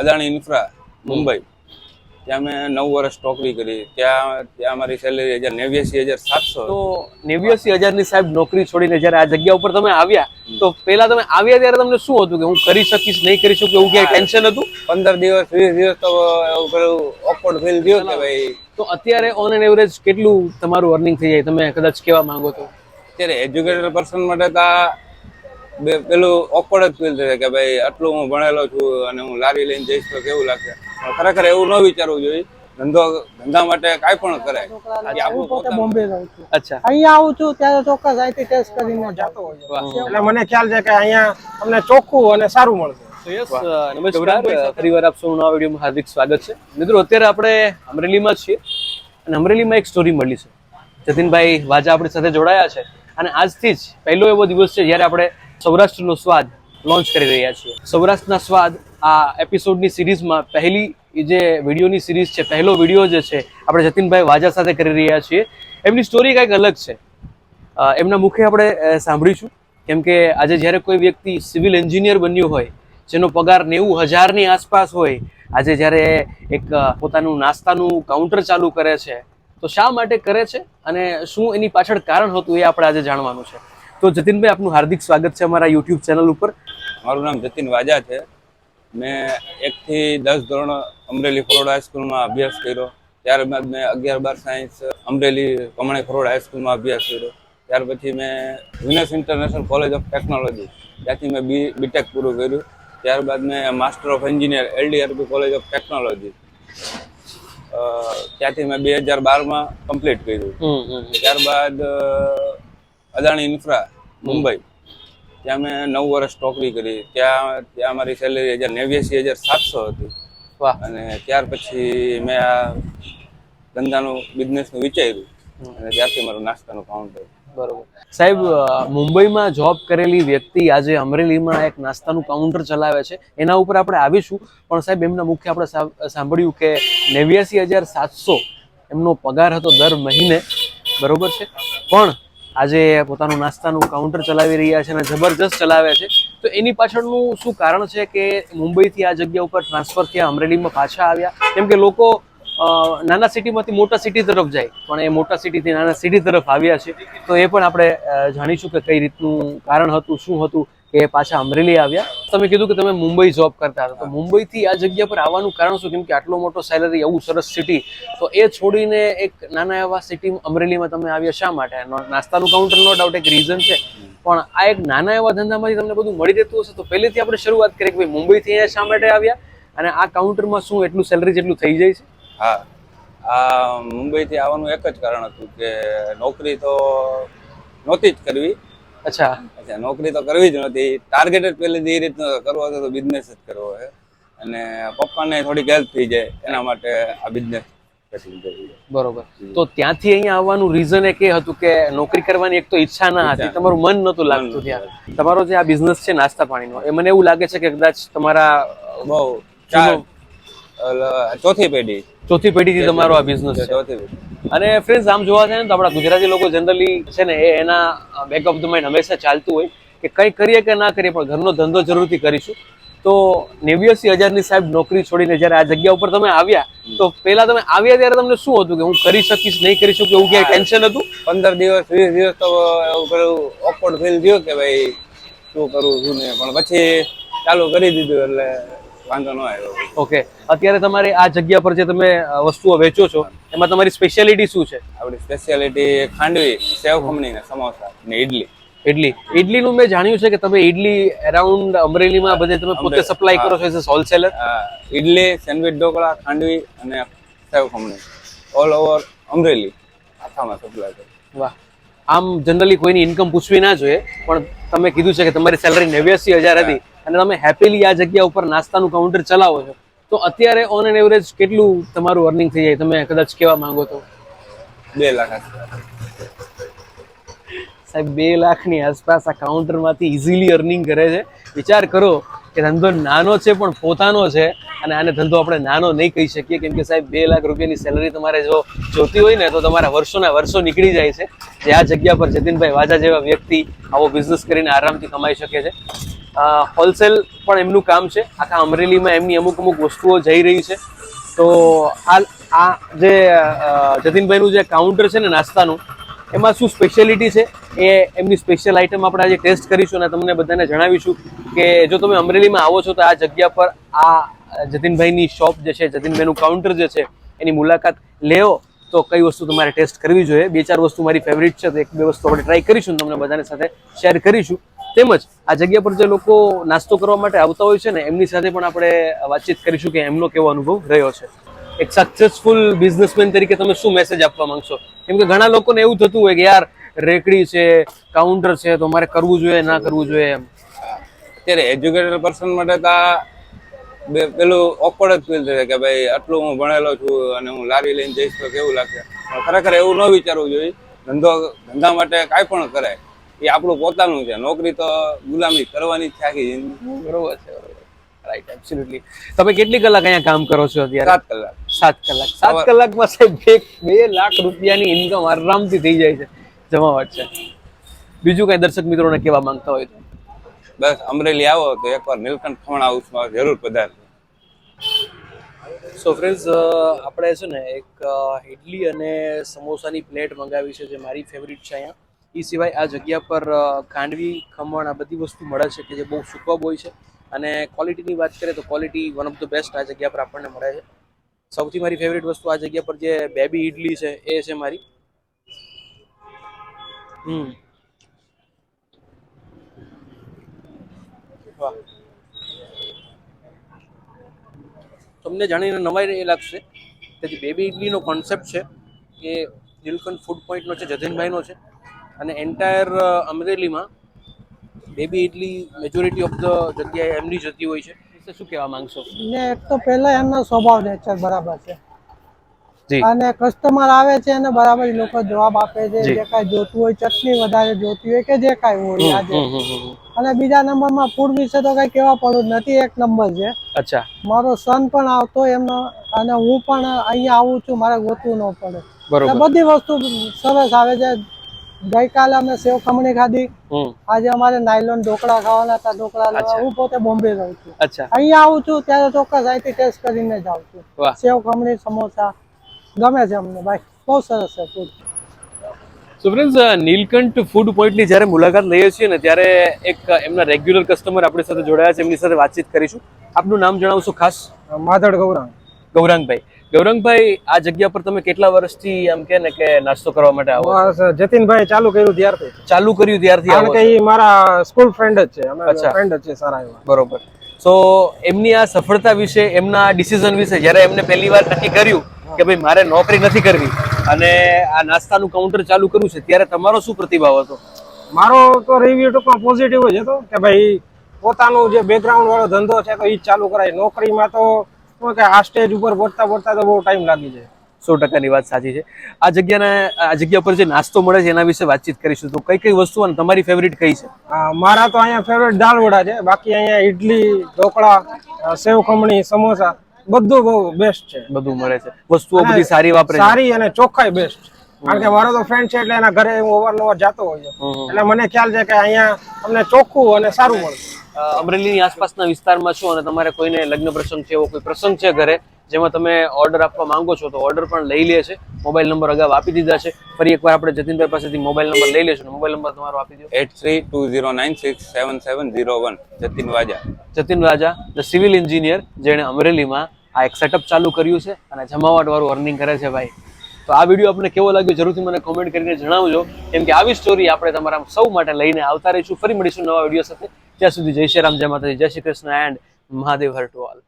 Adani infra Mumbai. ત્યાં મેં નવ વર્ષ નોકરી કરી. ત્યાં ત્યાં મારી સેલેરી હજાર નેવ્યાસી હજાર સાતસો તો નેવ્યાસી હજારની સાહેબ નોકરી છોડીને જ્યારે આ જગ્યા ઉપર તમે આવ્યા તો પહેલા તમે આવ્યા ત્યારે તમને શું હતું કે હું કરી શકીશ નહીં કરી શકું એવું ક્યાંય ટેન્શન હતું? પંદર દિવસ વીસ દિવસ તો ઓકવર્ડ ફીલ થયો કે ભાઈ તો અત્યારે ઓન એન એવરેજ કેટલું તમારું અર્નિંગ થઈ જાય? તમે કદાચ કેવા માંગો તો. અત્યારે એજ્યુકેટેડ પર્સન માટે તો બે- પેલું ઓકવર્ડ જ ફીલ થાય કે ભાઈ આટલું હું ભણેલો છું અને હું લારી લઈને જઈશ તો કેવું લાગશે? પણ ખરેખર એવું ન વિચારવું જોઈએ. ધંધો ધંધા માટે કાંઈ પણ કરાય. હું પોતે બોમ્બે રહું છું. અચ્છા. અહીંયા આવું છું ત્યારે ચોક્કસ આઈટી ટેસ્ટ કરીને જાતો હોય એટલે મને ખ્યાલ છે કે અહીંયા તમને ચોખ્ખું અને સારું મળશે. યસ નમસ્કાર. ફરીવાર આપ સૌનું આ વિડીયોમાં હાર્દિક સ્વાગત છે. મિત્રો અત્યારે આપણે અમરેલીમાં જ છીએ અને અમરેલીમાં એક સ્ટોરી મળી છે. જતીનભાઈ વાજા આપણી સાથે જોડાયા છે. અને આજથી જ પહેલો એવો દિવસ છે જ્યારે આપણે સૌરાષ્ટ્રનો સ્વાદ લોન્ચ કરી રહ્યા છીએ. સૌરાષ્ટ્રના સ્વાદ આ એપિસોડની સિરીઝમાં પહેલી જે વિડીયોની સિરીઝ છે, પહેલો વીડિયો જે છે, આપણે જતીનભાઈ વાજા સાથે કરી રહ્યા છીએ. એમની સ્ટોરી કંઈક અલગ છે. એમના મુખે આપણે સાંભળીશું. કેમ કે આજે જ્યારે કોઈ વ્યક્તિ સિવિલ એન્જિનિયર બન્યું હોય, જેનો પગાર નેવું હજારની આસપાસ હોય, આજે જ્યારે એક પોતાનું નાસ્તાનું કાઉન્ટર ચાલુ કરે છે, તો શા માટે કરે છે અને શું એની પાછળ કારણ હતું એ આપણે આજે જાણવાનું છે. તો જતીનભાઈ આપનું હાર્દિક સ્વાગત છે અમારા યુટ્યુબ ચેનલ ઉપર. મારું નામ જતીન વાજા છે. મેં એકથી દસ ધોરણ અમરેલી ખરોડ હાઈસ્કૂલમાં અભ્યાસ કર્યો. ત્યારબાદ મેં અગિયાર બાર સાયન્સ અમરેલી કમણે ખરોડ હાઈસ્કૂલમાં અભ્યાસ કર્યો. ત્યાર પછી મેં Venus international college of technology ત્યાંથી મેં બી બીટેક પૂરું કર્યું. ત્યારબાદ મેં master of engineer LDRP college of technology ત્યાંથી મેં બે હજાર બારમાં કમ્પ્લીટ કર્યું. ત્યારબાદ અદાણી ઇન્ફ્રા મુંબઈ. ત્યાં મેં નવ વર્ષ નોકરી કરી. ત્યાં ત્યાં મારી સેલેરી હજાર નેવ્યાસી હજાર સાતસો હતી. વાહ. અને ત્યાર પછી મેં આ ધંધાનું બિઝનેસનું વિચાર્યું. અને ત્યારથી મારું નાસ્તાનું કાઉન્ટર બરોબર. સાહેબ મુંબઈમાં જોબ કરેલી વ્યક્તિ આજે અમરેલીમાં એક નાસ્તાનું કાઉન્ટર ચલાવે છે. એના ઉપર આપણે આવીશું. પણ સાહેબ એમના મુખ્ય આપણે સાંભળ્યું કે નેવ્યાસી હજાર સાતસો એમનો પગાર હતો દર મહિને. બરોબર છે? પણ આજે પોતાનું નાસ્તાનું કાઉન્ટર ચલાવી રહ્યા છે અને જબરજસ્ત ચલાવે છે. તો એની પાછળનું શું કારણ છે કે મુંબઈથી આ જગ્યા ઉપર ટ્રાન્સફર થયા, અમરેલીમાં પાછા આવ્યા? કેમ કે લોકો નાના સિટીમાંથી મોટા સિટી તરફ જાય, પણ એ મોટા સિટીથી નાના સિટી તરફ આવ્યા છે. તો એ પણ આપણે જાણીશું કે કઈ રીતનું કારણ હતું, શું હતું? એ પાછા અમરેલી આવ્યા. તમે કીધું કે તમે મુંબઈ જોબ કરતા હતા. તો મુંબઈથી આ જગ્યા પર આવવાનું કારણ શું? કેમ કે આટલો મોટો સેલરી એવું સરસ સિટી તો એ છોડીને એક નાના એવા સિટી અમરેલીમાં તમે આવ્યા શા માટે? નાસ્તાનું કાઉન્ટર નો ડાઉટ એક રીઝન છે. પણ આ એક નાના એવા ધંધામાંથી તમને બધું મળી રહેતું હશે. તો પહેલેથી આપણે શરૂઆત કરીએ કે ભાઈ મુંબઈથી અહીંયા શા માટે આવ્યા? અને આ કાઉન્ટરમાં શું એટલું સેલરી જેટલું થઈ જાય છે? હા. આ મુંબઈથી આવવાનું એક જ કારણ હતું કે નોકરી તો નહોતી જ કરવી. અચ્છા. અચ્છા નોકરી તો કરવી જ નહોતી ટાર્ગેટ જ પહેલેથી એ રીતનો કરવો હતો તો બિઝનેસ જ કરવો છે અને પપ્પાને થોડીક હેલ્પ થઈ જાય એના માટે આ બિઝનેસ બરોબર. તો ત્યાંથી અહીંયા આવવાનું રીઝન એ હતું કે નોકરી કરવાની એક તો ઈચ્છા ના હતી તમારું મન નતું લાગતું ત્યાં. તમારો જે આ બિઝનેસ છે નાસ્તા પાણીનો એ મને એવું લાગે છે કે કદાચ તમારા બહુ ચોથી પેઢી. ચોથી પેઢીથી તમારો આ બિઝનેસ છે. ચોથી પેઢી. અને ફ્રેન્ડ્સ આમ જોવા જાય ને તો આપણા ગુજરાતી લોકો જનરલી છે ને એના બેક ઓફ ધ માઇન્ડ હંમેશા ચાલતું હોય કે કંઈ કરીએ કે ના કરીએ, પણ ઘરનો ધંધો જરૂરથી કરીશું. તો નેવ્યાસી હજારની સાહેબ નોકરી છોડીને જ્યારે આ જગ્યા ઉપર તમે આવ્યા, તો પહેલા તમે આવ્યા ત્યારે તમને શું હતું કે હું કરી શકીશ, નહીં કરી શકું, એવું ક્યાંય ટેન્શન હતું? પંદર દિવસ, વીસ દિવસ તો પેલું ઓકવર્ડ ફીલ થયો કે ભાઈ શું કરવું શું નહીં. પણ પછી ચાલુ કરી દીધું એટલે વાંધો ન આવ્યો. ઓકે અત્યારે તમારે આ જગ્યા પર જે તમે વસ્તુઓ વેચો છો એમાં તમારી સ્પેશિયાલિટી શું છે? આપણી સ્પેશિયાલિટી ખાંડવી સેવ ખમણી ને સમોસા ને ઇડલી ઇડલી ઇડલીનું મેં જાણ્યું છે કે તમે ઇડલી અરાઉન્ડ અમરેલીમાં બધે તમે પોતે સપ્લાય કરો છો as wholesaler idli sandwich dhokla khandvi અને સેવ ખમણી. All over Amreli. આખામાં સપ્લાય કરો. વાહ. આમ જનરલી કોઈની ઇન્કમ પૂછવી ના જોઈએ પણ તમે કીધું છે કે તમારી સેલરી નેવ્યાસી હજાર હતી. અને તમે હેપીલી આ જગ્યા ઉપર નાસ્તાનું કાઉન્ટર ચલાવો છો તો અત્યારે ઓન એન એવરેજ કેટલું તમારું અર્નિંગ થઈ જાય? તમે કદાચ કેવા માંગો તો? બે લાખ સાહેબ બે લાખની આસપાસ આ કાઉન્ટરમાંથી ઇઝીલી અર્નિંગ કરે છે. વિચાર કરો કે ધંધો નાનો છે પણ પોતાનો છે અને આને ધંધો આપણે નાનો નહીં કહી શકીએ. કેમ કે સાહેબ બે લાખ રૂપિયાની સેલરી તમારે જો જોતી હોય ને તો તમારા વર્ષોના વર્ષો નીકળી જાય છે. જે આ જગ્યા પર જતીનભાઈ વાજા જેવા વ્યક્તિ આવો બિઝનેસ કરીને આરામથી કમાઈ શકે છે. હોલસેલ પણ એમનું કામ છે. આખા અમરેલીમાં એમની અમુક અમુક વસ્તુઓ જઈ રહી છે. તો આ આ જે જતીનભાઈનું જે કાઉન્ટર છે ને નાસ્તાનું, એમાં શું સ્પેશિયાલિટી છે? એ એમની સ્પેશિયલ આઇટમ આપણે આજે ટેસ્ટ કરીશું અને તમને બધાને જણાવીશું કે જો તમે અમરેલીમાં આવો છો તો આ જગ્યા પર આ જતીનભાઈની શોપ જે છે, જતીનભાઈનું કાઉન્ટર જે છે, એની મુલાકાત લેવો. તો કઈ વસ્તુ તમારે ટેસ્ટ કરવી જોઈએ? બે ચાર વસ્તુ મારી ફેવરિટ છે, તો એક બે વસ્તુ આપણે ટ્રાય કરીશું તમને બધાની સાથે શેર કરીશું. તેમજ આ જગ્યા પર જે લોકો નાસ્તો કરવા માટે આવતા હોય છે ને, એમની સાથે પણ આપણે વાતચીત કરીશું કે એમનો કેવો અનુભવ રહ્યો છે. એક સક્સેસફુલ બિઝનેસમેન તરીકે તમે શું મેસેજ આપવા માંગશો? કેમ કે ઘણા લોકોને એવું થતું હોય કે યાર, રેકડી છે કાઉન્ટર છે, તો મારે કરવું જોઈએ, ના કરવું જોઈએ એમ. અત્યારે એજ્યુકેટેડ પર્સન માટે તો બે, પેલું ઓકવર્ડ જ ફીલ થશે કે ભાઈ, આટલું હું ભણેલો છું અને હું લારી લઈને જઈશ તો કેવું લાગશે? ખરેખર એવું ન વિચારવું જોઈએ. ધંધો, ધંધા માટે કાંઈ પણ કરાય. એ આપણું પોતાનું છે. નોકરી તો ગુલામી કરવાની જ છે આખી જિંદગી. બરોબર છે રાઈટ એબ્સોલ્યુટલી તમે કેટલી કલાક અહીંયા કામ કરો છો અત્યારે? સાત કલાક. સાત કલાક. સાત કલાકમાં સાહેબ બે બે લાખ રૂપિયાની ઇન્કમ આરામથી થઈ જાય છે. જમાવટ છે. બીજું કઈ દર્શક મિત્રોને કેવા માંગતા હોય તો? બસ અમરેલી આવો તો એકવાર નીલકંઠ ખમણ હાઉસમાં જરૂર પધારજો. સો ફ્રેન્ડ્સ આપણે છે ને એક ઇડલી અને સમોસાની પ્લેટ મંગાવી છે જે મારી ફેવરિટ છે અહીંયા. એ સિવાય આ જગ્યા પર ખાંડવી, ખમણ આ બધી વસ્તુ મળે છે કે જે બહુ સુકબ હોય છે. અને ક્વોલિટીની વાત કરીએ તો quality one of the best આ જગ્યા પર આપણને મળે છે. સૌથી મારી ફેવરેટ વસ્તુ આ જગ્યા પર જે બેબી ઇડલી છે, એ છે મારી. હમ. તમને જાણીને નવાઈ એ લાગશે કે જે બેબી ઇડલીનો કોન્સેપ્ટ છે, એ નીલકંઠ ફૂડ પોઈન્ટનો છે, જતીનભાઈનો છે. અને એન્ટાયર અમરેલીમાં baby idli majority of the જગ્યાએ એમની જતી હોય છે. શું કહેવા માંગશો? ને એક તો પહેલા એમનો સ્વભાવ નેચર બરાબર છે. અને કસ્ટમર આવે છે અને બરાબર લોકો જવાબ આપે છે જે. કાંઈ જોતું હોય ચટણી વધારે જોતી હોય કે જે કાંઈ હોય આજે. અને બીજા નંબરમાં ફૂડ વિશે તો કઈ કેવા પડું નથી એક નંબર છે. અચ્છા. મારો સન પણ આવતો એમનો અને હું પણ અહીંયા આવું છું મારે ગોતવું ન પડે. એટલે બધી વસ્તુ સરસ આવે છે ગઈકાલે અમે સેવ ખમણી ખાધી. આજે અમારે નાયલોન ઢોકળા ખાવાના હતા ઢોકળા હું પોતે બોમ્બે રહું છું. અહીંયા આવું છું ત્યારે ચોક્કસ અહીંથી ટેસ્ટ કરીને જ આવું છું. સેવ ખમણી સમોસા ગમે છે અમને ભાઈ. બહુ સરસ છે food so friends Neelkanth food પોઈન્ટની જ્યારે મુલાકાત લઈએ છીએ ને ત્યારે એક એમના રેગ્યુલર કસ્ટમર આપણી સાથે જોડાયા છે. એમની સાથે વાતચીત કરીશું. આપનું નામ જણાવશો ખાસ? માધડ ગૌરાંગ. ગૌરાંગભાઈ. ગૌરાંગભાઈ આ જગ્યા પર તમે કેટલા વર્ષથી એમ કે ને કે નાસ્તો કરવા માટે આવો જતીનભાઈ ચાલુ કર્યું ત્યારથી. ચાલુ કર્યું ત્યારથી કારણ કે એ મારા સ્કૂલ ફ્રેન્ડ જ છે. અમે. ફ્રેન્ડ જ છે સારા એવા. બરોબર. સો એમની આ સફળતા વિશે એમના ડિસિઝન વિશે જ્યારે એમને પહેલી વાર નક્કી કર્યું કે ભાઈ મારે નોકરી નથી કરવી અને આ નાસ્તાનું કાઉન્ટર ચાલુ કર્યું છે ત્યારે તમારો શું પ્રતિભાવ હતો? મારો તો રિવ્યુ ટૂંકમાં પોઝિટિવ જ હતો કે ભાઈ પોતાનું જે બેકગ્રાઉન્ડ વાળો ધંધો છે તો એ ચાલુ કરાય. નોકરીમાં તો કે આ સ્ટેજ ઉપર પહોંચતા પહોંચતા તો બહુ ટાઈમ લાગી જાય. સો ટકાની વાત સાચી છે. આ જગ્યાના આ જગ્યા પર જે નાસ્તો મળે છે એના વિશે વાતચીત કરીશું. તો કઈ કઈ વસ્તુ અને તમારી ફેવરિટ કઈ છે? મારા તો અહીંયા ફેવરેટ દાળ વડા છે. બાકી અહીંયા ઇડલી ઢોકળા સેવ ખમણી સમોસા બધું બહુ બેસ્ટ છે. બધું મળે છે. વસ્તુઓ બધી સારી વાપરે સારી અને ચોખ્ખાઈ બેસ્ટ કારણ કે મારો તો ફ્રેન્ડ છે એટલે એના ઘરે હું અવારનવાર જાતો હોય છે. એટલે મને ખ્યાલ છે કે અહીંયા તમને ચોખ્ખું અને સારું મળે. અ, અમરેલીની આસપાસના વિસ્તારમાં છો અને તમારે કોઈને લગ્ન પ્રસંગ છે એવો કોઈ પ્રસંગ છે ઘરે જેમાં તમે ઓર્ડર આપવા માંગો છો તો ઓર્ડર પણ લઈ લે છે. મોબાઈલ નંબર અગાઉ આપી દીધા છે. ફરી એકવાર આપણે જતીનભાઈ પાસેથી મોબાઈલ નંબર લઈ લેશું. મોબાઈલ નંબર તમારો આપી દો eight three two zero nine six seven seven zero one. Jatin Vaja. Jatin Raja the civil engineer જેણે અમરેલીમાં આ એક સેટઅપ ચાલુ કર્યું છે અને જમાવટ વાળું અર્નિંગ કરે છે ભાઈ. તો આ વીડિયો આપને કેવો લાગ્યો જરૂરથી મને કોમેન્ટ કરીને જણાવજો. કેમ કે આવી સ્ટોરી આપણે તમારા સૌ માટે લઈને આવતા રહીશું. ફરી મળીશું નવા વીડિયો સાથે. ત્યાં સુધી જય શ્રી રામ, જય માતાજી, જય શ્રી કૃષ્ણ એન્ડ મહાદેવ હર ટુ ઓલ